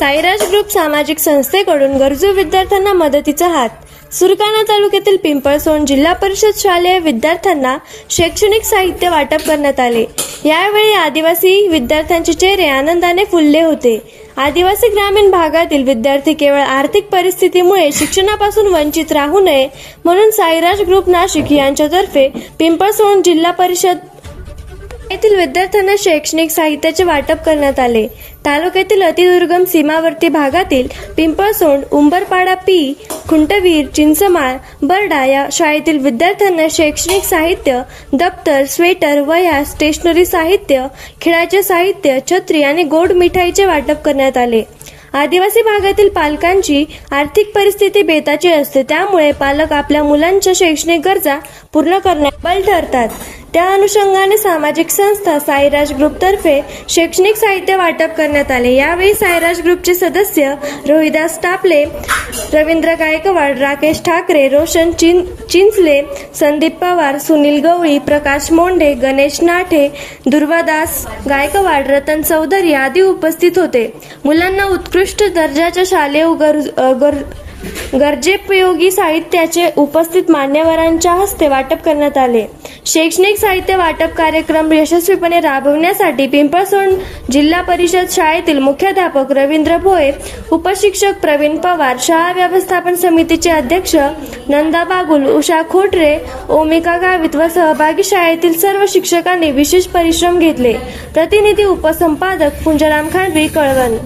Sairaj group सामाजिक संस्थेकडून गरजू विद्यार्थ्यांना मदतीचा हात. सुरकाना तालुक्यातील पिंपळसोंड जिल्हा परिषद शालेय विद्यार्थ्यांना शैक्षणिक साहित्य वाटप करण्यात आले. यावेळी आदिवासी विद्यार्थ्यांचे चेहरे आनंदाने फुलले होते. आदिवासी ग्रामीण भागातील विद्यार्थी केवळ आर्थिक परिस्थितीमुळे शिक्षणापासून वंचित राहू नये म्हणून साईराज ग्रुप नाशिक यांच्यातर्फे पिंपळसोंड जिल्हा परिषद येथील विद्यार्थ्यांना शैक्षणिक साहित्याचे वाटप करण्यात आले. तालुक्यातील अतिदुर्गम सीमावर्ती भागातील पिंपळसोंड उंबरपाडा पी खुंटवीर चिंचमाळ बरडा या शाळेतील विद्यार्थ्यांना शैक्षणिक साहित्य दप्तर स्वेटर वह्या स्टेशनरी साहित्य खेळाचे साहित्य छत्री आणि गोड मिठाईचे वाटप करण्यात आले. आदिवासी भागातील पालकांची आर्थिक परिस्थिती बेताची असते त्यामुळे पालक आपल्या मुलांच्या शैक्षणिक गरजा पूर्ण करण्यात बल ठरतात त्या अनुषंगाने सामाजिक संस्था साईराज ग्रुपतर्फे शैक्षणिक साहित्य वाटप करण्यात आले. यावेळी साईराज ग्रुपचे सदस्य रोहिदास टापले रवींद्र गायकवाड राकेश ठाकरे रोशन चिं चिंचले संदीप पवार सुनील गवळी प्रकाश मोंडे गणेश नाठे दुर्वादास गायकवाड रतन चौधरी आदी उपस्थित होते. मुलांना उत्कृष्ट दर्जाच्या शालेय गर, गर गरजेपयोगी साहित्याचे उपस्थित मान्यवरांच्या हस्ते वाटप करण्यात आले. शैक्षणिक साहित्य वाटप कार्यक्रम यशस्वीपणे राबवण्यासाठी पिंपळसोंड जिल्हा परिषद शाळेतील मुख्याध्यापक रवींद्र भोये उपशिक्षक प्रवीण पवार शाळा व्यवस्थापन समितीचे अध्यक्ष नंदा बागुल उषा खोटरे ओमिका गावित व सहभागी शाळेतील सर्व शिक्षकांनी विशेष परिश्रम घेतले. प्रतिनिधी उपसंपादक पुंजराम खांडवी कळवण